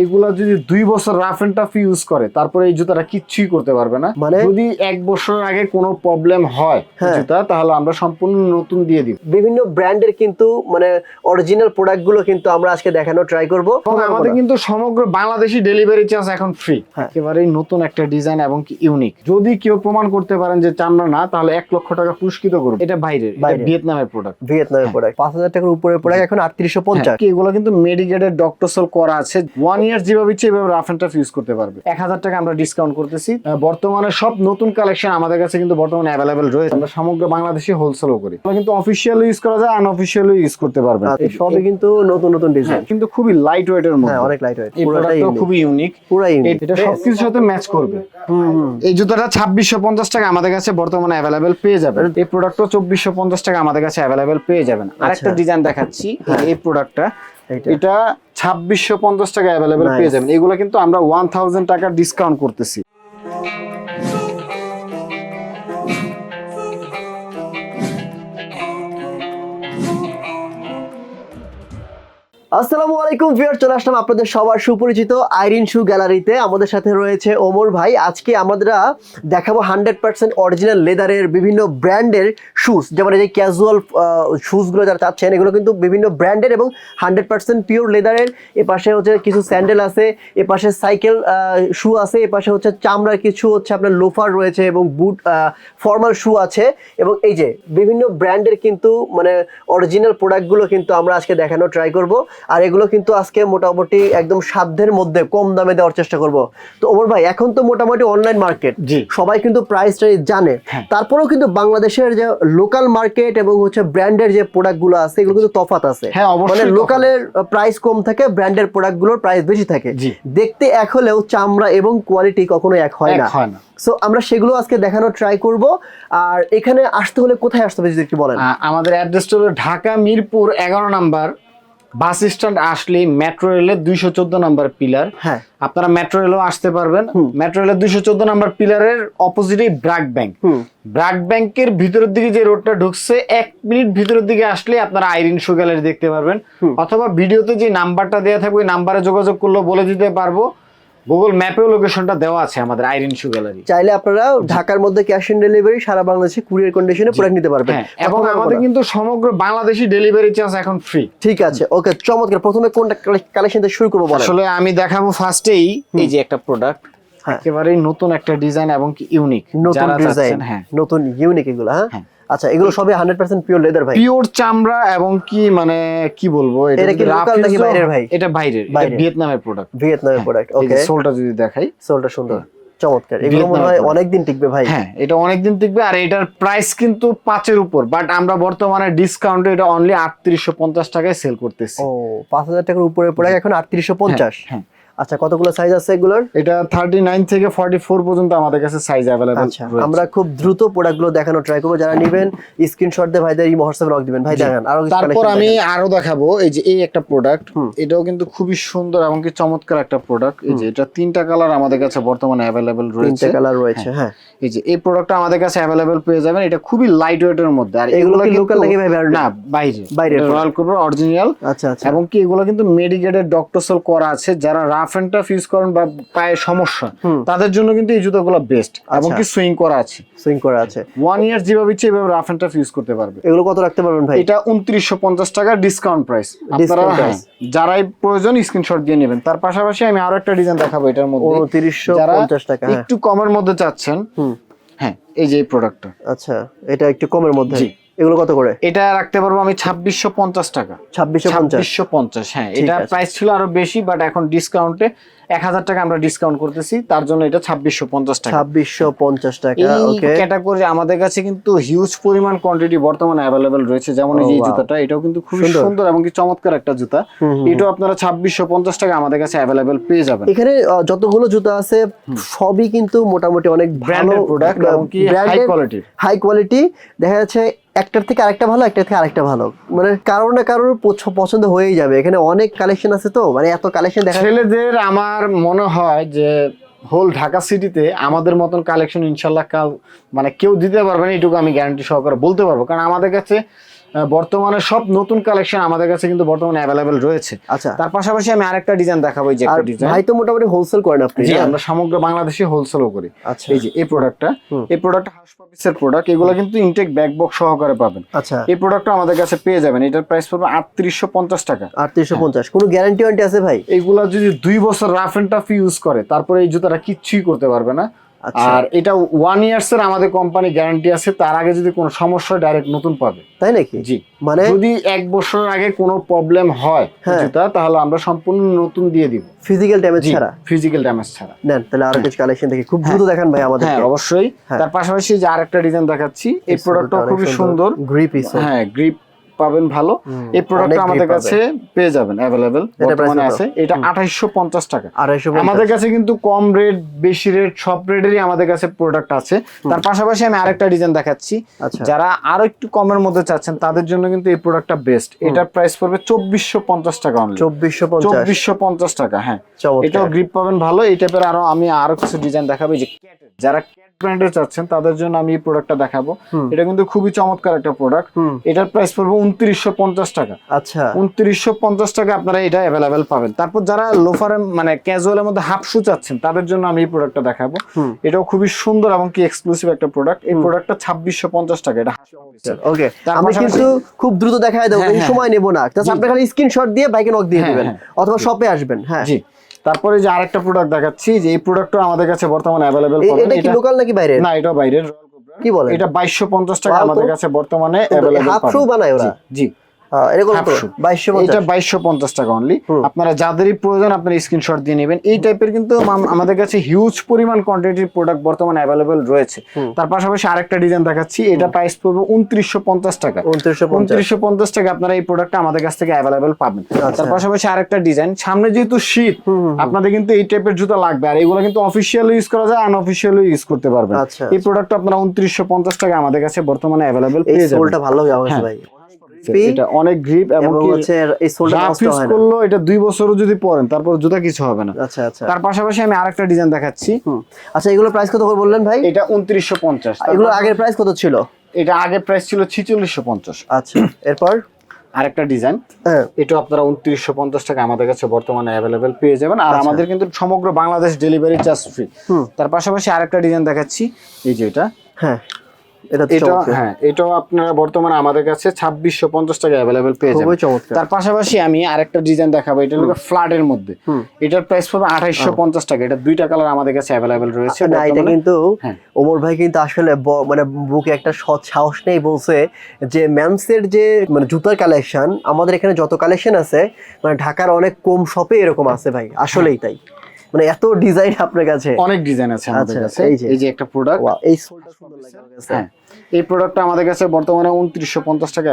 এগুলা যদি দুই বছর রাফ এন্ড টাফ ইউজ করে তারপরে এই জুতাটা কিচ্ছুই করতে পারবে না। মানে? যদি এক বছর আগে কোনো প্রবলেম হয় হ্যাঁ। জুতা তাহলে আমরা সম্পূর্ণ নতুন দিয়ে দিব। বিভিন্ন ব্র্যান্ডের কিন্তু মানে অরিজিনাল প্রোডাক্টগুলো কিন্তু আমরা আজকে দেখানো ট্রাই করব। এবং আমাদের কিন্তু সমগ্র বাংলাদেশি ডেলিভারি চার্জ এখন ফ্রি হ্যাঁ। একেবারেই নতুন একটা ডিজাইন এবং কি ইউনিক যদি কেউ প্রমাণ করতে পারেন যে চামড়া না তাহলে এক লক্ষ টাকা পুরস্কৃত করবে এটা বাইরের এটা ভিয়েতনামের প্রোডাক্ট ভিয়েতনামের প্রোডাক্ট পাঁচ হাজার টাকার উপরে প্রোডাক্ট এখন আটত্রিশশো পঞ্চাশ। হ্যাঁ, এগুলো কিন্তু মেডিকেটেড ডক্টর সেল করা আছে। ওয়ান ইয়ার যেভাবে ইচ্ছে এভাবে রাফ এন্ড টাফ ইউজ করতে পারবে। এক হাজার টাকা আমরা ডিসকাউন্ট করতেছি। বর্তমানে সব নতুন কালেকশন আমাদের কাছে কিন্তু বর্তমানে অ্যাভেলেবেল রয়েছে। আমরা সমগ্র বাংলাদেশে হোলসেলও করি। আমরা কিন্তু অফিসিয়ালি ইউজ করা যায় আনঅফিসিয়ালি ইউজ করতে পারবেন। আচ্ছা, সবই কিন্তু নতুন নতুন ডিজাইন হ্যাঁ, কিন্তু খুবই লাইট ওয়েটের হ্যাঁ মধ্যে অনেক লাইট ওয়েট এই পুরোটাই খুবই ইউনিক পুরাই unique। এটা সবকিছুর সাথে ম্যাচ করবে। এই জুতাটা ছাব্বিশশো পঞ্চাশ টাকা আমাদের কাছে বর্তমানে অ্যাভেলেবেল পেয়ে যাবেন। এই প্রোডাক্টও চব্বিশশো পঞ্চাশ টাকা আমাদের কাছে অ্যাভেলেবেল পেয়ে যাবেন। আরেকটা আচ্ছা। ডিজাইন দেখাচ্ছি এই প্রোডাক্টটা। এটা ছাব্বিশশো পঞ্চাশ টাকা অ্যাভেলেবেল পেয়ে যাবেন। এগুলো কিন্তু আমরা ওয়ান থাউজেন্ড টাকা ডিসকাউন্ট করতেছি। আসসালামু আলাইকুম ভিউয়ার চলে আসলাম আপনাদের সবার সুপরিচিত আইরিন শু গ্যালারিতে। আমাদের সাথে রয়েছে ওমর ভাই। আজকে আমরা দেখাবো হান্ড্রেড পার্সেন্ট অরিজিনাল লেদারের বিভিন্ন ব্র্যান্ডের শুজ যেমন এই যে ক্যাজুয়াল শুজগুলো যারা চাচ্ছেন, এগুলো কিন্তু বিভিন্ন ব্র্যান্ডের এবং হান্ড্রেড পার্সেন্ট পিওর লেদারের। এ পাশে হচ্ছে কিছু স্যান্ডেল আছে, এ পাশে সাইকেল শু আছে, এ পাশে হচ্ছে চামড়ার কিছু হচ্ছে আপনার লোফার রয়েছে এবং বুট ফর্মাল শু আছে। এবং এই যে বিভিন্ন ব্র্যান্ডের কিন্তু মানে অরিজিনাল প্রোডাক্টগুলো কিন্তু আমরা আজকে দেখানো ট্রাই করব। আর এগুলো কিন্তু আজকে মোটামুটি একদম সাধ্যের মধ্যে কম দামে দেওয়ার চেষ্টা করব। তো ওমর ভাই এখন তো মোটামুটি অনলাইন মার্কেট। সবাই কিন্তু প্রাইসটা জানে। হ্যাঁ। তারপরেও কিন্তু বাংলাদেশের যে লোকাল মার্কেট এবং হচ্ছে ব্র্যান্ডের যে প্রোডাক্টগুলো আছে এগুলো কিন্তু তফাত আছে। হ্যাঁ, মানে লোকালের প্রাইস কম থাকে ব্র্যান্ডের প্রোডাক্টগুলোর প্রাইস বেশি থাকে। দেখতে এক হলেও চামড়া এবং কোয়ালিটি কখনো এক হয় না। সো আমরা সেগুলো আজকে দেখানোর ট্রাই করব। আর এখানে আসতে হলে কোথায় আসতে হবে যদি একটু বলেন? আমাদের অ্যাড্রেসটা হলো ঢাকা মিরপুর এগারো নাম্বার। বাস স্ট্যান্ড আসলে মেট্রো রেলের দুইশো চোদ্দ নাম্বার পিলার। হ্যাঁ। আপনারা মেট্রো রেলও আসতে পারবেন। মেট্রো রেলের দুইশো চোদ্দ নাম্বার পিলারের অপোজিটে ব্রাক ব্যাংক। ব্রাক ব্যাংকের ভিতরের দিকে যে রোডটা ঢুকছে এক মিনিট ভিতরের দিকে আসলে আপনারা আইরিন শো গ্যালারি দেখতে পারবেন। অথবা ভিডিওতে যে নাম্বারটা দেওয়া থাকবে ওই নাম্বারে যোগাযোগ করলেও বলে দিতে পারব। গুগল ম্যাপেও লোকেশনটা দেওয়া আছে আমাদের আইরিন শু গ্যালারি চাইলে আপনারা ঢাকার মধ্যে ক্যাশ অন ডেলিভারি সারা বাংলাদেশে কুরিয়ার কন্ডিশনে প্রোডাক্ট নিতে পারবেন। হ্যাঁ এবং আমাদের কিন্তু সমগ্র বাংলাদেশি ডেলিভারি চার্জ এখন ফ্রি ঠিক আছে ওকে চমৎকার। প্রথমে কোনটা কালেকশন থেকে শুরু করব বলেন। আসলে আমি দেখাবো ফার্স্টেই এই যে একটা প্রোডাক্ট হ্যাঁ। একেবারেই নতুন একটা ডিজাইন এবং কি ইউনিক নতুন ডিজাইন হ্যাঁ। নতুন ইউনিক এগুলো হ্যাঁ? হ্যাঁ। আচ্ছা এগুলো সবই হান্ড্রেড পার্সেন্ট পিওর লেদার ভাই। পিওর চামড়া এবং কি মানে কি বলব? এটা কি rough নাকি বাইরের ভাই? এটা বাইরের এটা ভিয়েতনামের প্রোডাক্ট ভিয়েতনামের প্রোডাক্ট ওকে সোলটা যদি দেখাই। সোলটা সুন্দর চমৎকার। এগুলো মনে হয় অনেকদিন টিকবে ভাই। হ্যাঁ এটা অনেকদিন টিকবে আর এটার প্রাইস কিন্তু পাঁচের উপর বাট আমরা বর্তমানে ডিসকাউন্টে এটা অনলি আটত্রিশশো পঞ্চাশ টাকায় সেল করতেছি। ও পাঁচ হাজার টাকার উপরে প্রোডাক্ট এখন আটত্রিশশো পঞ্চাশ। হ্যাঁ। আচ্ছা কতগুলো সাইজ আছে এগুলোর? এটা থার্টি নাইন থেকে ফর্টি ফোর পর্যন্ত আমাদের কাছে সাইজ অ্যাভেলেবল আচ্ছা আমরা খুব দ্রুত প্রোডাক্টগুলো দেখানো ট্রাই করব। যারা নেবেন স্ক্রিনশট দিয়ে ভাইদের এই হোয়াটসঅ্যাপে লক দিবেন। ভাই দেখান আরও তারপর আমি আরও দেখাবো এই যে এই একটা প্রোডাক্ট এটাও কিন্তু খুবই সুন্দর এবং কি চমৎকার একটা প্রোডাক্ট এই যে এটা তিনটা কালার আমাদের কাছে বর্তমানে অ্যাভেলেবল রয়েছে। তিনটে কালার রয়েছে হ্যাঁ। এই যে এই প্রোডাক্টটা আমাদের কাছে অ্যাভেলেবল পেয়ে যাবেন। এটা খুবই লাইট ওয়েটের মধ্যে। আর এগুলো কি লোকাল নাকি ভাই না বাইরে। বাইরে রয়্যাল কোবরা অরিজিনাল আচ্ছা আচ্ছা। এবং কি এগুলো কিন্তু মেডিকেটেড ডক্টর সেল করা আছে। যারা রাফ এন্ড টাফ ইউজ করেন বা পায়ে সমস্যা। তাদের জন্য কিন্তু এই জুতোগুলো বেস্ট এবং আচ্ছা। কি সুইং করা আছে। সুইং করা আছে। ওয়ান ইয়ার যেভাবে ইচ্ছে এভাবে রাফ এন্ড টাফ ইউজ করতে পারবে। এগুলো কত রাখতে পারবেন ভাই? এটা উনত্রিশশো পঞ্চাশ টাকার ডিসকাউন্ট প্রাইস আপনারা যারাই প্রয়োজন স্ক্রিনশট দিয়ে নেবেন। তার পাশাপাশি আমি আরও একটা ডিজাইন দেখাবো এটার মধ্যে। উনত্রিশশো পঞ্চাশ টাকা হ্যাঁ। একটু কমের মধ্যে চাচ্ছেন হ্যাঁ এই যে প্রোডাক্টটা আচ্ছা এটা একটু কমের মধ্যে। এগুলো কত করে? এটা রাখতে পারব আমি ছাব্বিশশো পঞ্চাশ টাকা। ছাব্বিশশো পঞ্চাশ। হ্যাঁ এটা প্রাইস ছিল আরও বেশি বাট এখন ডিসকাউন্টে এক হাজার টাকা আমরা ডিসকাউন্ট করতেছি তার জন্য এটা ছাব্বিশশো পঞ্চাশ টাকা। ছাব্বিশশো পঞ্চাশ টাকা ওকে ক্যাটাগরি আমাদের কাছে কিন্তু হিউজ পরিমাণ কোয়ান্টিটি বর্তমানে অ্যাভেলেবেল রয়েছে যেমন এই Oh. জুতাটা এটাও কিন্তু খুবই সুন্দর। এবং কি চমৎকার একটা জুতা। এটাও আপনারা ছাব্বিশশো পঞ্চাশ টাকা আমাদের কাছে অ্যাভেলেবেল পেয়ে যাবেন। এখানে যতগুলো জুতা আছে সবই কিন্তু মোটামুটি অনেক ভালো প্রোডাক্ট এবং কি হাই কোয়ালিটির হাই কোয়ালিটি দেখা যাচ্ছে একটার থেকে আরেকটা ভালো, একটার থেকে আরেকটা ভালো। মানে কারোর না কারোর পছন্দ হয়েই যাবে। এখানে অনেক কালেকশন আছে তো মানে এত কালেকশন দেখা ছেলেদের আমার মনে হয় যে হোল ঢাকা সিটিতে আমাদের মতন কালেকশন ইনশাল্লাহ কাল মানে কেউ দিতে পারবে না, এটুকু আমি গ্যারান্টি সহকারে বলতে পারব। কারণ আমাদের কাছে বর্তমানে সব নতুন কালেকশন আমাদের কাছে কিন্তু বর্তমানে অ্যাভেলেবেল রয়েছে। আচ্ছা। তার পাশাপাশি আমি আরেকটা ডিজাইন দেখাবো যে একটা ডিজাইন ভাই তো মোটামুটি হোলসেল করেন আপনি জি আমরা সমগ্র বাংলাদেশে হোলসেলও করি। আচ্ছা। এই যে এই প্রোডাক্টটা এই প্রোডাক্ট হাউস পাপিসের প্রোডাক্ট এগুলো কিন্তু ইনটেক ব্যাক বক্স সহকারে পাবেন। আচ্ছা। এই প্রোডাক্টটা আমাদের কাছে পেয়ে যাবেন এটার প্রাইস পড়বে আটত্রিশশো পঞ্চাশ টাকা। আটত্রিশশো পঞ্চাশ কোনো গ্যারান্টি ওয়ারেন্টি আছে ভাই? এইগুলা যদি দুই বছর রাফ এন্ড টাফ ইউজ করে তারপরে এই জুতাটা কিচ্ছুই করতে পারবে না। আর এটা ওয়ান ইয়ার্স এর আমাদের কোম্পানি গ্যারান্টি আছে তার আগে যদি কোনো সমস্যা ডাইরেক্ট নতুন পাবে। তাই নাকি? জি। মানে যদি এক বছর আগে কোনো প্রবলেম হয় হ্যাঁ। জুতা তাহলে আমরা সম্পূর্ণ নতুন দিয়ে দিব। ফিজিক্যাল ড্যামেজ ছাড়া? ফিজিক্যাল ড্যামেজ ছাড়া। নেন তাহলে আরও কিছু কালেকশন দেখি। খুব দ্রুত দেখান ভাই আমাদের হ্যাঁ অবশ্যই। হ্যাঁ। তার পাশাপাশি যে আরেকটা ডিজাইন দেখাচ্ছি এই প্রোডাক্টটা খুবই সুন্দর। গ্রিপি হ্যাঁ। গ্রিপ পাবেন ভালো। এই প্রোডাক্টটা আমাদের কাছে পেয়ে যাবেন অ্যাভেলেবেল বর্তমানে আছে এটা আঠাইশশো পঞ্চাশ টাকা। আড়াইশো আমাদের কাছে কিন্তু কম রেট বেশি রেট সব রেটেরই আমাদের কাছে প্রোডাক্ট আছে। তার পাশাপাশি আমি আরেকটা ডিজাইন দেখাচ্ছি। আচ্ছা। যারা আরও একটু কমের মধ্যে চাচ্ছেন তাদের জন্য কিন্তু এই প্রোডাক্টটা বেস্ট এটার প্রাইস পড়বে চব্বিশশো পঞ্চাশ টাকা অনলি চব্বিশশো পঞ্চাশ। চব্বিশশো পঞ্চাশ টাকা হ্যাঁ। এটাও গ্রিপ পাবেন ভালো। এই টাইপের আরও আমি আরও কিছু ডিজাইন দেখাবো যে যারা ক্যাট ব্র্যান্ডের চাচ্ছেন তাদের জন্য আমি এই প্রোডাক্টটা দেখাবো। এটা কিন্তু খুবই চমৎকার একটা প্রোডাক্ট এটার প্রাইস পড়বে উনত্রিশশো পঞ্চাশ টাকা। আচ্ছা। উনত্রিশশো পঞ্চাশ টাকা আপনারা এটা অ্যাভেলেবেল পাবেন। তারপর যারা লোফার মানে ক্যাজুয়ালের মধ্যে হাফ শু চাচ্ছেন তাদের জন্য আমি এই প্রোডাক্টটা দেখাবো। এটাও খুবই সুন্দর এবং কি এক্সক্লুসিভ একটা প্রোডাক্ট এই প্রোডাক্টটা ছাব্বিশশো পঞ্চাশ টাকা এটা ওকে তার আমি কিন্তু খুব দ্রুত দেখাই দেবো হ্যাঁ, এই হ্যাঁ। সময় নেব না। জাস্ট আপনি খালি স্ক্রিনশট দিয়ে বাইকে নক দিয়ে হ্যাঁ, দিবেন। অথবা শপে আসবেন হ্যাঁ। জি। তারপরে যে আরেকটা প্রোডাক্ট দেখাচ্ছি যে এই প্রোডাক্টটা আমাদের কাছে বর্তমানে অ্যাভেলেবেল এটা কি লোকাল নাকি বাইরে না এটা বাইরের কি বলে এটা বাইশশো পঞ্চাশ টাকা আমাদের কাছে বর্তমানে अवेलेबल হাফ শু বানায় ওরা। জি। এরকম Half তো shoe। বাইশশো এটা বাইশশো পঞ্চাশ টাকা অনলি আপনারা যাদেরই প্রয়োজন আপনারা স্ক্রিনশট দিয়ে নেবেন। এই টাইপের কিন্তু আমাদের কাছে হিউজ পরিমাণ কোয়ান্টিটির প্রোডাক্ট বর্তমানে অ্যাভেলেবেল রয়েছে। তার পাশাপাশি আরেকটা ডিজাইন দেখাচ্ছি। এটা প্রাইস পড়বে উনত্রিশশো পঞ্চাশ টাকা। উনত্রিশশো পঞ্চাশ। টাকা আপনারা এই প্রোডাক্টটা আমাদের কাছ থেকে অ্যাভেলেবেল পাবেন। আচ্ছা। তার পাশাপাশি আরেকটা ডিজাইন সামনে যেহেতু শীত। আপনাদের কিন্তু এই টাইপের জুতা লাগবে। আর এগুলো কিন্তু অফিসিয়ালি ইউজ করা যায় আনঅফিসিয়ালি ইউজ করতে পারবেন। আচ্ছা এই প্রোডাক্টটা আপনারা উনত্রিশশো পঞ্চাশ টাকা আমাদের কাছে বর্তমানে অ্যাভেলেবেল পেয়ে যাবেন। ভালো হবে হ্যাঁ। ভাই। এটা অনেক গ্রিপ এবং এবং হচ্ছে এই সোলটা নষ্ট হয় না। করল এটা দুই বছরও যদি পরেন তারপর জুতা কিছু হবে না। আচ্ছা আচ্ছা। তার পাশাপাশি আমি আরেকটা ডিজাইন দেখাচ্ছি। আচ্ছা এগুলো প্রাইস কত করে বললেন ভাই? এটা উনত্রিশশো পঞ্চাশ এগুলো আগের প্রাইস কত ছিল? এটা আগে প্রাইস ছিল ছিচল্লিশশো পঞ্চাশ। আচ্ছা এরপর? আরেকটা ডিজাইন হ্যাঁ। এটা আপনারা উনত্রিশশো পঞ্চাশ টাকা আমাদের কাছে বর্তমানে অ্যাভেলেবেল পেয়ে যাবেন। আর আচ্ছা। আমাদের কিন্তু সমগ্র বাংলাদেশ ডেলিভারি চার্জ ফ্রি তার পাশাপাশি আরেকটা ডিজাইন দেখাচ্ছি। এই যে এটা। হ্যাঁ। এটা। হ্যাঁ এটাও আপনারা বর্তমানে আমাদের কাছে ছাব্বিশশো পঞ্চাশ টাকা অ্যাভেলেবেল পেয়ে যাবেন। তার পাশাপাশি আমি আরেকটা ডিজাইন দেখাবো এটা হলো ফ্ল্যাটের মধ্যে। এটার প্রাইস পড়বে আঠাইশশো পঞ্চাশ টাকা। এটা দুইটা কালার আমাদের কাছে অ্যাভেলেবেল রয়েছে না এটা কিন্তু হ্যাঁ। ওমর ভাই কিন্তু আসলে মানে বুকে একটা সৎ সাহস নেই বলছে যে ম্যামসের যে মানে জুতার কালেকশন আমাদের এখানে যত কালেকশন আছে মানে ঢাকার অনেক কম শপে এরকম আছে ভাই আসলেই তাই। মানে এত ডিজাইন আপনার কাছে? অনেক ডিজাইন আছে আমাদের আচ্ছা, কাছে। এই যে। একটা প্রোডাক্ট এই সোলটা সুন্দর লাগে আমার কাছে। হ্যাঁ এই প্রোডাক্টটা আমাদের কাছে বর্তমানে উনত্রিশশো পঞ্চাশ টাকা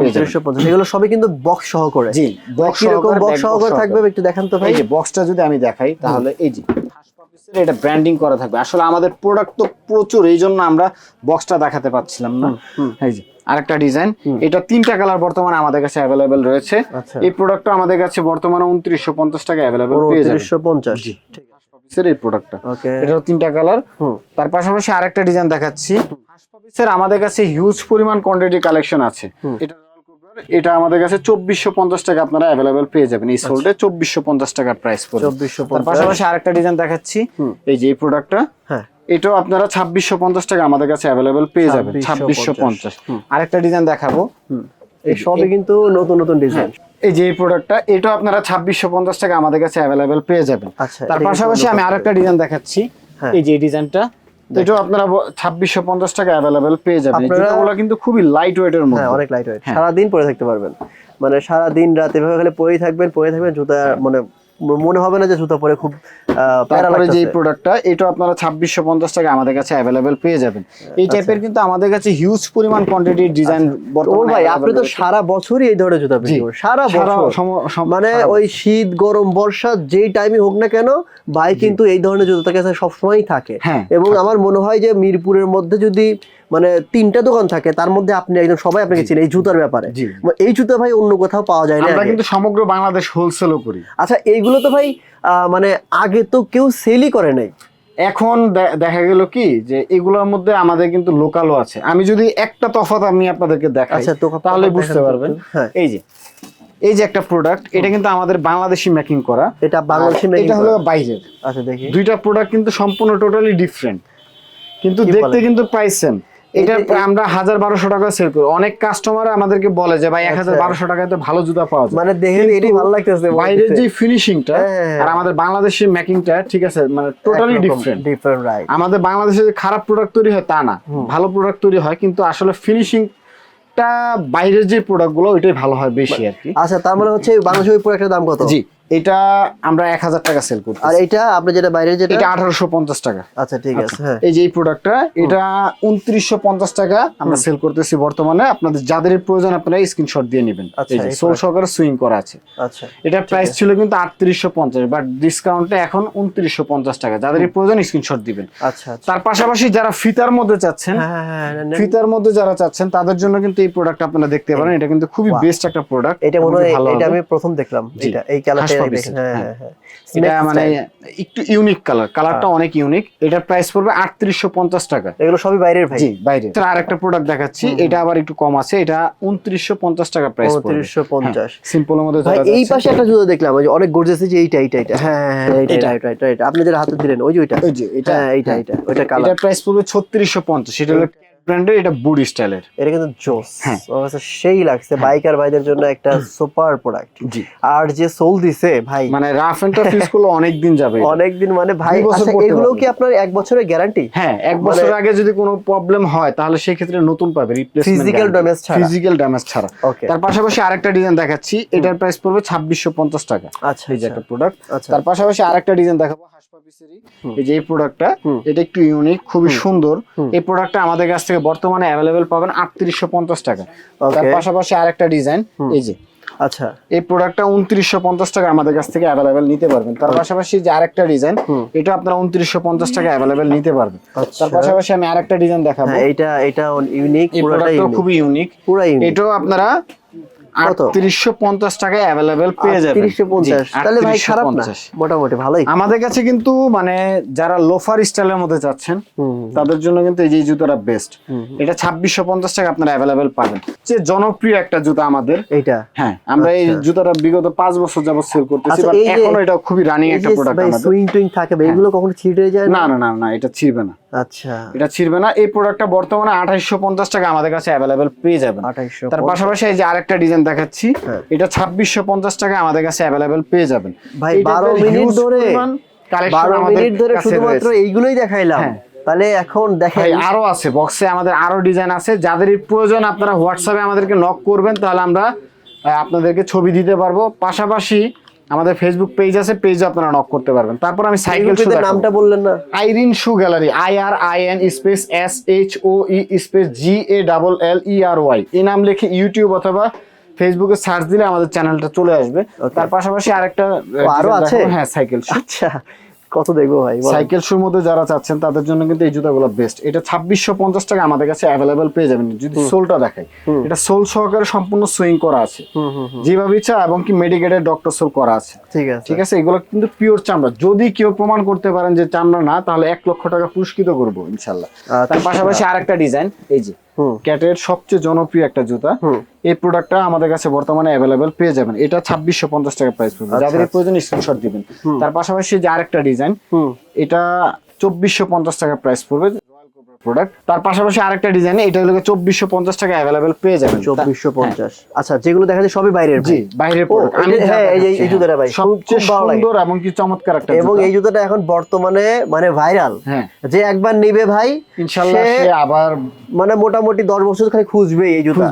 উনত্রিশশো পঞ্চাশ এগুলো সবই কিন্তু বক্স সহ করে জি বক্স সহ করে বক্স সহকারে থাকবে একটু দেখান তো ভাই। এই যে বক্সটা যদি আমি দেখাই তাহলে এই যে এটা ব্র্যান্ডিং করা থাকবে। আসলে আমাদের প্রোডাক্ট তো প্রচুর এই জন্য আমরা বক্সটা দেখাতে পাচ্ছিলাম না। এই যে আরেকটা ডিজাইন। এটা তিনটা কালার বর্তমানে আমাদের কাছে অ্যাভেলেবেল রয়েছে। আচ্ছা। এই প্রোডাক্টটা আমাদের কাছে বর্তমানে উনত্রিশশো পঞ্চাশ টাকা অ্যাভেলেবেল পেয়ে উনত্রিশশো পঞ্চাশ। জি। হাসপাতালের এই প্রোডাক্টটা ওকে। এটাও তিনটা কালার। তার পাশাপাশি আরেকটা ডিজাইন দেখাচ্ছি। হাসপাতালের আমাদের কাছে হিউজ পরিমাণ কোয়ান্টিটি কালেকশন আছে। এটা এটা আমাদের কাছে চব্বিশশো পঞ্চাশ টাকা আপনারা অ্যাভেলেবেল পেয়ে যাবেন। এই সোল্ডে চব্বিশশো পঞ্চাশ টাকার প্রাইস পড়বে। পাশাপাশি আরেকটা ডিজাইন দেখাচ্ছি। এই যে এই প্রোডাক্টটা হ্যাঁ। এটাও আপনারা ছাব্বিশশো পঞ্চাশ টাকা আমাদের কাছে অ্যাভেলেবেল পেয়ে যাবেন ছাব্বিশশো পঞ্চাশ। আরেকটা ডিজাইন দেখাবো। এই সবই কিন্তু নতুন নতুন ডিজাইন এই যে এই প্রোডাক্টটা এটাও আপনারা ছাব্বিশশো পঞ্চাশ টাকা আমাদের কাছে অ্যাভেলেবেল পেয়ে যাবেন। আচ্ছা তার পাশাপাশি আমি আরেকটা ডিজাইন দেখাচ্ছি। হ্যাঁ। এই যে ডিজাইনটা এটাও আপনারা ছাব্বিশশো পঞ্চাশ টাকা অ্যাভেলেবেল পেয়ে যাবেন। কিন্তু খুবই লাইট ওয়েটের হ্যাঁ মধ্যে। অনেক লাইট ওয়েট হ্যাঁ। সারাদিন পরে থাকতে পারবেন। মানে সারা দিন রাত এভাবে খালি পরেই থাকবেন পরে থাকবেন জুতা মানে ম- মনে হবে না যে জুতা পরে খুব তারপরে যে প্রোডাক্টটা এটা আপনারা ছাব্বিশশো পঞ্চাশ টাকা আমাদের কাছে অ্যাভেলেবেল পেয়ে যাবেন। এই টাইপের কিন্তু আমাদের কাছে হিউজ পরিমাণ কোয়ান্টিটির ডিজাইন আচ্ছা। ও ভাই আপনি তো সারা বছরই এই ধরনের জুতা। করেন। সারা বছর। মানে ওই শীত গরম বর্ষা যেই টাইমে হোক না কেন ভাই কিন্তু এই ধরনের জুতা কাছে সবসময়ই থাকে। হ্যাঁ। এবং আমার মনে হয় যে মিরপুরের মধ্যে যদি মানে তিনটা দোকান থাকে তার মধ্যে আপনি একজন সবাই আপনাকে চিনে এই জুতার ব্যাপারে। মানে এই জুতা ভাই অন্য কোথাও পাওয়া যায় না আমরা কিন্তু সমগ্র বাংলাদেশ হোলসেলও করি। আচ্ছা এইগুলো তো ভাই মানে আগে তো কেউ সেলই করে নাই। এখন দেখা গেল কি যে এগুলোর মধ্যে আমাদের কিন্তু লোকালও আছে। আমি যদি একটা তফাৎ আমি আপনাদেরকে দেখাই আচ্ছা তো তাহলে বুঝতে পারবেন। হ্যাঁ। এই যে এই যে একটা প্রোডাক্ট এটা কিন্তু আমাদের বাংলাদেশি মেকিং করা। এটা বাংলাদেশি মেকিং এটা হলো বাইরের। আচ্ছা দেখি। দুইটা প্রোডাক্ট কিন্তু সম্পূর্ণ টোটালি ডিফারেন্ট কিন্তু দেখতে কিন্তু প্রাইস সেম এটা আমরা হাজার বারোশো টাকা সেল করি। অনেক কাস্টমার আমাদেরকে বলে যে ভাই এক হাজার আচ্ছা। বারোশো টাকায় তো ভালো জুতা পাওয়া যায়। মানে দেখে কিন্তু এটাই ভালো লাগতেছে বাইরের যে ফিনিশিংটা হ্যাঁ। আর আমাদের বাংলাদেশের মেকিংটা ঠিক আছে মানে টোটালি ডিফারেন্ট ডিফারেন্ট রাইট আমাদের বাংলাদেশে যে খারাপ প্রোডাক্ট তৈরি হয় তা না। ভালো প্রোডাক্ট তৈরি হয় কিন্তু আসলে ফিনিশিংটা বাইরের যে প্রোডাক্টগুলো ওইটাই ভালো হয় বেশি আর কি। আচ্ছা তার মানে হচ্ছে বাংলাদেশের ওই প্রোডাক্টের দাম কত? জি। এটা আমরা এক হাজার টাকা সেল করছি আর এটা আপনি যেটা বাইরের যেটা এটা আঠারোশো পঞ্চাশ টাকা। আচ্ছা ঠিক আছে হ্যাঁ। এই যে এই প্রোডাক্টটা এটা উনত্রিশশো পঞ্চাশ টাকা আমরা সেল করতেছি বর্তমানে। আপনাদের যাদের প্রয়োজন আপনারা স্ক্রিনশট দিয়ে নেবেন। আচ্ছা, সোল সহকারে সুইং করা আছে। আচ্ছা। এটা প্রাইস ছিল কিন্তু আটত্রিশশো পঞ্চাশ বাট ডিসকাউন্টে এখন উনত্রিশশো পঞ্চাশ টাকা। যাদের প্রয়োজন স্ক্রিনশট দিবেন। আচ্ছা আচ্ছা। তার পাশাপাশি যারা ফিতার মধ্যে চাচ্ছেন হ্যাঁ হ্যাঁ। ফিতার মধ্যে যারা চাচ্ছেন তাদের জন্য কিন্তু এই প্রোডাক্ট আপনারা দেখতে পারেন। এটা কিন্তু খুবই বেস্ট একটা প্রোডাক্ট এটা মনে হয় এটা আমি প্রথম দেখলাম। এটা এই কালারটা হ্যাঁ হ্যাঁ। হ্যাঁ। এটা মানে একটু ইউনিক কালার কালারটা অনেক ইউনিক এটার প্রাইস পড়বে আটত্রিশশো পঞ্চাশ টাকা। এগুলো সবই বাইরের ভাই। জি বাইরে আর একটা প্রোডাক্ট দেখাচ্ছি এটা আবার একটু কম আছে এটা উনত্রিশশো পঞ্চাশ টাকা প্রাইস উনত্রিশশো পঞ্চাশ। সিম্পলের মধ্যে এই পাশে একটা জুতো দেখলাম ওই যে অনেক গর্জেস যে এইটা এইটা এইটা। হ্যাঁ এটা। রাইট রাইট রাইট আপনি যেটা হাতে দিলেন ওই যে ওইটা। ওই যে এটা এইটা এইটা ওইটা কালার। এটার প্রাইস পড়বে ছত্রিশশো পঞ্চাশ এটা হলো ব্র্যান্ডের এটা বুড়ি স্টাইলের। এটা কিন্তু জোস। হ্যাঁ। সেই লাগছে। বাইকার ভাইদের জন্য একটা সুপার প্রোডাক্ট। জি। আর যে সোল দিছে ভাই। মানে রাফ এন্ড টাফ ইউজ করলে অনেক দিন যাবে এটা। অনেকদিন মানে ভাই আচ্ছা এগুলো কি আপনার এক বছরের গ্যারান্টি? হ্যাঁ এক মানে- বছর আগে যদি কোনো প্রবলেম হয় তাহলে সেই ক্ষেত্রে নতুন পাবে রিপ্লেসমেন্ট Physical damage ছাড়া। ফিজিক্যাল ড্যামেজ ছাড়া। ওকে তার পাশাপাশি আরেকটা ডিজাইন দেখাচ্ছি। এটার প্রাইস পড়বে ছাব্বিশশো পঞ্চাশ টাকা। আচ্ছা এই যে একটা প্রোডাক্ট আচ্ছা। তার পাশাপাশি আরেকটা ডিজাইন দেখাবো হাঁস পাপিসেরই এই যে এই প্রোডাক্টটা এটা একটু ইউনিক খুবই সুন্দর। এই প্রোডাক্টটা আমাদের কাছ থেকে বর্তমানে অ্যাভেলেবেল পাবেন আটত্রিশশো পঞ্চাশ টাকা। তার পাশাপাশি আরেকটা ডিজাইন এই যে। আচ্ছা। এই প্রোডাক্টটা উনত্রিশশো পঞ্চাশ টাকা আমাদের কাছ থেকে অ্যাভেলেবেল নিতে পারবেন। তার পাশাপাশি যে আরেকটা ডিজাইন এটা আপনারা উনত্রিশশো পঞ্চাশ টাকা অ্যাভেলেবেল নিতে পারবেন। আচ্ছা। তার পাশাপাশি আমি আরেকটা ডিজাইন দেখাবো। এটা এটা ইউনিক খুবই ইউনিক পুরো ইউনিক এটাও আপনারা টাকায় অ্যাভেলেবেল পেয়ে যাবেন। তিরিশশো পঞ্চাশ। জি, তাহলে ভাই খারাপ না। মোটামুটি ভালোই। আমাদের কাছে কিন্তু মানে যারা লোফার স্টাইলের মধ্যে চাচ্ছেন হুম, তাদের জন্য কিন্তু এই যে জুতোটা বেস্ট এটা ছাব্বিশশো পঞ্চাশ টাকা আপনারা পাবেন। যে জনপ্রিয় একটা জুতা আমাদের। এইটা? হ্যাঁ আমরা এই আচ্ছা। জুতাটা বিগত পাঁচ বছর যাবত সেল করতেছি আচ্ছা, এখনও এটা খুবই রানিং একটা প্রোডাক্ট আমাদের। সুইং টুইং থাকে এগুলো কখনো ছিটে যায় না না না না এটা ছিড়বে না। আচ্ছা। এটা ছিড়বে না। এই প্রোডাক্টটা বর্তমানে আঠাইশশো পঞ্চাশ টাকা আমাদের কাছে অ্যাভেলেবেল পেয়ে যাবেন। আঠাইশশো তার পাশাপাশি এই যে আরেকটা ডিজাইন দেখাচ্ছি হ্যাঁ। এটা ছাব্বিশশো পঞ্চাশ টাকা আমাদের কাছে অ্যাভেলেবেল পেয়ে যাবেন। ভাই বারো মিনিট ধরে বারো মিনিট ধরে শুধুমাত্র এইগুলোই দেখাইলাম। হ্যাঁ। তাহলে এখন দেখেন আরও আছে বক্সে আমাদের আরও ডিজাইন আছে। যাদের প্রয়োজন আপনারা হোয়াটসঅ্যাপে আমাদেরকে নক করবেন তাহলে আমরা আপনাদেরকে ছবি দিতে পারব। পাশাপাশি আমাদের ফেসবুক পেজ আছে পেজ আপনারা নক করতে পারবেন। তারপর আমি সাইকেল শু নামটা বললেন না। Irene shoe gallery I R I N space S H O E space G A double L E R Y এই নাম লিখে ইউটিউব অথবা ফেসবুকে সার্চ দিলে আমাদের চ্যানেলটা চলে আসবে। তার পাশাপাশি আরেকটা আরও আছে? হ্যাঁ সাইকেল শু আচ্ছা। কত দেখব ভাই সাইকেল শুর মধ্যে যারা চাচ্ছেন তাদের জন্য কিন্তু এই জুতাগুলো বেস্ট এটা ছাব্বিশশো পঞ্চাশ টাকা আমাদের কাছে অ্যাভেলেবেল পেয়ে যাবেন। যদি সোলটা দেখাই এটা সোল সহকারে সম্পূর্ণ সুইং করা আছে। যেভাবে ইচ্ছা এবং কি মেডিকেটেড ডক্টর সোল করা আছে। ঠিক আছে। ঠিক আছে? এগুলো কিন্তু পিওর চামড়া। যদি কেউ প্রমাণ করতে পারেন যে চামড়া না তাহলে এক লক্ষ টাকা পুরস্কৃত করব ইনশাল্লাহ। তার আচ্ছা। পাশাপাশি আরেকটা ডিজাইন এই যে ক্যাটের সবচেয়ে জনপ্রিয় একটা জুতা। এই প্রোডাক্টটা আমাদের কাছে বর্তমানে অ্যাভেলেবেল পেয়ে যাবেন। এটা ছাব্বিশশো পঞ্চাশ টাকা প্রাইস পড়বে। আচ্ছা, যাদের। প্রয়োজন স্ক্রিনশট দিবেন। তার পাশাপাশি যে আরেকটা ডিজাইন এটা চব্বিশশো পঞ্চাশ টাকা প্রাইস পড়বে। প্রোডাক্ট তার পাশাপাশি আরেকটা ডিজাইন এটা হলো চব্বিশশো পঞ্চাশ টাকা অ্যাভেলেবেল পেয়ে যাবেন। চব্বিশশো পঞ্চাশ। আচ্ছা যেগুলো দেখা যায় সবই বাইরের জি বাইরের এটা- হ্যাঁ, এই যে- জুতোটা ভাই, সবচেয়ে। সুন্দর এবং কি চমৎকার একটা এবং এই জুতোটা এখন বর্তমানে মানে ভাইরাল হ্যাঁ। যে একবার নিবে ভাই সে আবার মানে মোটামুটি দশ বছর খালি খুঁজবে এই জুতা।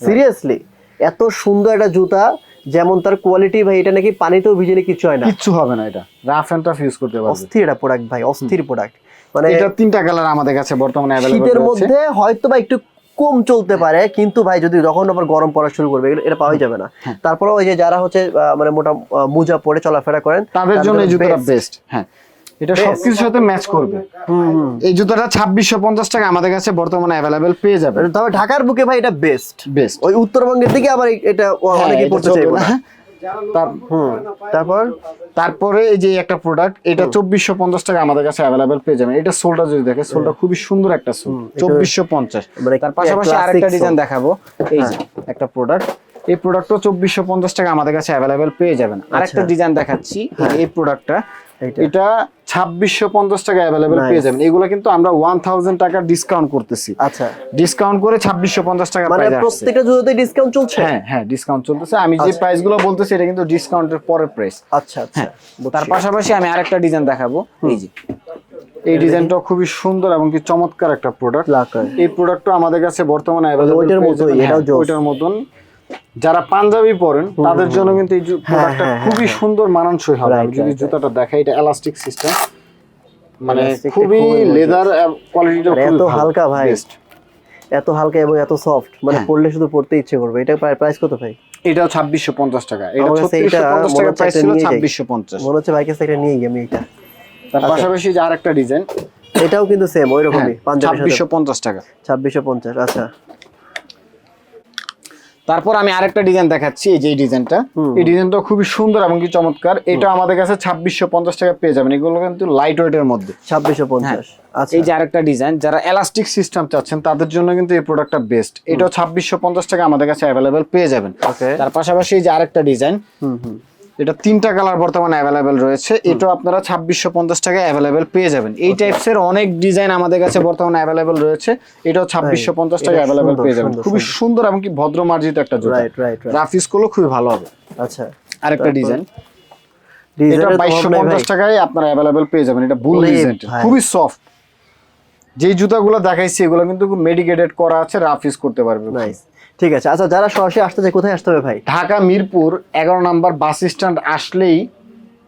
সিরিয়াসলি এত সুন্দর একটা জুতা যেমন তার কোয়ালিটি ভাই এটা নাকি পানিতেও ভিজলে কিছু হয় না। কিছু হবে না এটা। রাফ এন্ড টাফ ইউজ করতে পারবে। অস্থির একটা প্রোডাক্ট ভাই অস্থির প্রোডাক্ট মানে এটা তিনটা কালার আমাদের কাছে বর্তমানে শীতের মধ্যে হয়তো বা একটু কম চলতে পারে কিন্তু ভাই যদি যখন আবার গরম পড়া শুরু করবে এটা পাওয়াই যাবে না। হ্যাঁ। তারপরে ওই যে যারা হচ্ছে মানে মোটা মোজা পরে চলাফেরা করেন তাদের জন্য এই জুতাটা। বেস্ট হ্যাঁ। এটা সবকিছুর সাথে ম্যাচ করবে। এই জুতাটা ছাব্বিশশো পঞ্চাশ টাকা আমাদের কাছে বর্তমানে অ্যাভেলেবেল পেয়ে যাবে তবে ঢাকার বুকে ভাই এটা বেস্ট বেস্ট ওই উত্তরবঙ্গের দিকে আবার এটা হ্যাঁ, অনেকে পড়তে চাইবে না। তারপর? তারপরে এই যে একটা প্রোডাক্ট এটা চব্বিশশো পঞ্চাশ টাকা আমাদের কাছে অ্যাভেলেবেল পেয়ে যাবেন। এটা সোলটা যদি দেখে সোলটা খুবই সুন্দর একটা সোল চব্বিশশো পঞ্চাশ। মানে তার পাশাপাশি আর আরেকটা ডিজাইন দেখাবো। এই যে একটা প্রোডাক্ট এই প্রোডাক্টও চব্বিশশো পঞ্চাশ টাকা আমাদের কাছে অ্যাভেলেবেল পেয়ে যাবেন। আরেকটা ডিজাইন দেখাচ্ছি এই প্রোডাক্টটা এটা ছাব্বিশশো পঞ্চাশ টাকা অ্যাভেলেবেল. পেয়ে যাবেন। এগুলো কিন্তু আমরা ওয়ান থাউজেন্ড টাকা ডিসকাউন্ট করতেছি। আচ্ছা। ডিসকাউন্ট করে ছাব্বিশশো পঞ্চাশ টাকা মানে প্রত্যেকটা জুতোতে ডিসকাউন্ট চলছে? হ্যাঁ হ্যাঁ ডিসকাউন্ট চলতেছে। আমি যে প্রাইসগুলো বলতেছি এটা কিন্তু ডিসকাউন্টের পরের প্রাইস আচ্ছা আচ্ছা। হ্যাঁ তার পাশাপাশি আমি আরেকটা ডিজাইন দেখাবো। এই যে এই ডিজাইনটাও খুবই সুন্দর এবং কি চমৎকার একটা প্রোডাক্ট এই প্রোডাক্টটা আমাদের কাছে বর্তমানে অ্যাভেলেবল এটাও ওইটার মতন। যারা পাঞ্জাবি পরেন তাদের জন্য কিন্তু এই প্রোডাক্টটা হ্যাঁ, খুবই সুন্দর মানানসই হবে। আমি যদি জুতাটা দেখাই এটা এলাস্টিক সিস্টেম মানে খুবই লেদার কোয়ালিটিটা এত হালকা ভাই। এত হালকা এবং এত সফট মানে হ্যাঁ। পড়লে শুধু পড়তে ইচ্ছে করবে। এটা প্রাইস কত ভাই? এটা ছাব্বিশশো পঞ্চাশ টাকা। এটা আমার কাছে ছত্রিশশো এটা পঞ্চাশ মনে টাকা হচ্ছে প্রাইস ছিল নিয়ে যাই। ছাব্বিশশো পঞ্চাশ। মনে হচ্ছে বাইকের সাইডে নিয়ে গিয়ে আমি এটা তার পাশাপাশি যে আরেকটা ডিজাইন এটাও কিন্তু সেম ওই রকমই পাঞ্জাবের সাথে। ছাব্বিশশো পঞ্চাশ টাকা। ছাব্বিশশো পঞ্চাশ আচ্ছা। তারপর আমি আরেকটা ডিজাইন দেখাচ্ছি এই যে ডিজাইনটা। এই ডিজাইনটা খুবই সুন্দর এবং কি চমৎকার। এটা আমাদের কাছে ছাব্বিশশো পঞ্চাশ টাকা পেয়ে যাবেন। এগুলো কিন্তু লাইট ওয়েট এর মধ্যে। ছাব্বিশশো পঞ্চাশ। আচ্ছা। এই যে আরেকটা ডিজাইন যারা এলাস্টিক সিস্টেম চাচ্ছেন তাদের জন্য কিন্তু এই প্রোডাক্টটা বেস্ট এটাও ছাব্বিশশো পঞ্চাশ টাকা আমাদের কাছে অ্যাভেলেবেল পেয়ে যাবেন। তার পাশাপাশি এই যে আরেকটা ডিজাইন হুম হুম। এটা তিনটা কালার বর্তমানে অ্যাভেলেবেল রয়েছে। এটাও আপনারা ছাব্বিশশো পঞ্চাশ টাকায় অ্যাভেলেবেল পেয়ে যাবেন। এই টাইপসের অনেক ডিজাইন আমাদের কাছে বর্তমানে অ্যাভেলেবেল রয়েছে। এটাও ছাব্বিশশো পঞ্চাশ টাকা অ্যাভেলেবেল পেয়ে যাবেন। খুবই সুন্দর। এবং কি ভদ্র মার্জিত একটা জুতা। রাফিসগুলো খুবই ভালো হবে। আচ্ছা। আরেকটা ডিজাইন এটা বাইশশো পঞ্চাশ টাকায় আপনারা অ্যাভেলেবেল পেয়ে যাবেন। এটা বুল ডিজাইন খুবই সফট যেই জুতাগুলো দেখাইছি এগুলো কিন্তু মেডিকেটেড করা আছে রাফিস করতে পারবে। নাইস ঠিক আছে। আচ্ছা যারা সরাসরি আসতে চায় কোথায় আসতে হবে ভাই? ঢাকা মিরপুর এগারো নাম্বার বাস স্ট্যান্ড আসলেই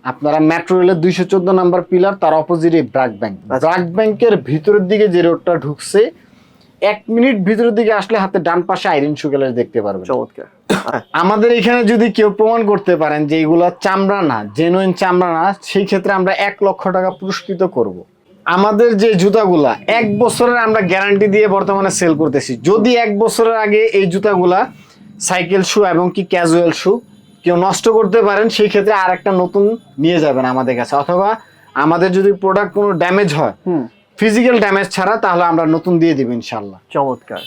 আপনারা মেট্রো রেলের দুইশো চোদ্দ নাম্বার পিলার তার অপোজিটে ব্রাক ব্যাংক। আচ্ছা। ব্রাক ব্যাংকের ভিতরের দিকে যে রোডটা ঢুকছে এক মিনিট ভিতরের দিকে আসলে হাতে ডান পাশে আইরিন সুগেলার দেখতে পারবেন। চমৎকার। আমাদের এখানে যদি কেউ প্রমাণ করতে পারেন যে এইগুলো চামড়া না জেনুইন চামড়া না সেই ক্ষেত্রে আমরা এক লক্ষ টাকা পুরস্কৃত করব। আমাদের যে জুতাগুলা এক বছরের আমরা গ্যারান্টি দিয়ে বর্তমানে সেল করতেছি। যদি এক বছরের আগে এই জুতাগুলা সাইকেল শু এবং কি ক্যাজুয়াল শু কেউ নষ্ট করতে পারেন সেই ক্ষেত্রে আর একটা নতুন নিয়ে যাবেন আমাদের কাছে। অথবা আমাদের যদি প্রোডাক্ট কোনো ড্যামেজ হয় ফিজিক্যাল ড্যামেজ ছাড়া তাহলে আমরা নতুন দিয়ে দিব ইনশাল্লাহ চমৎকার।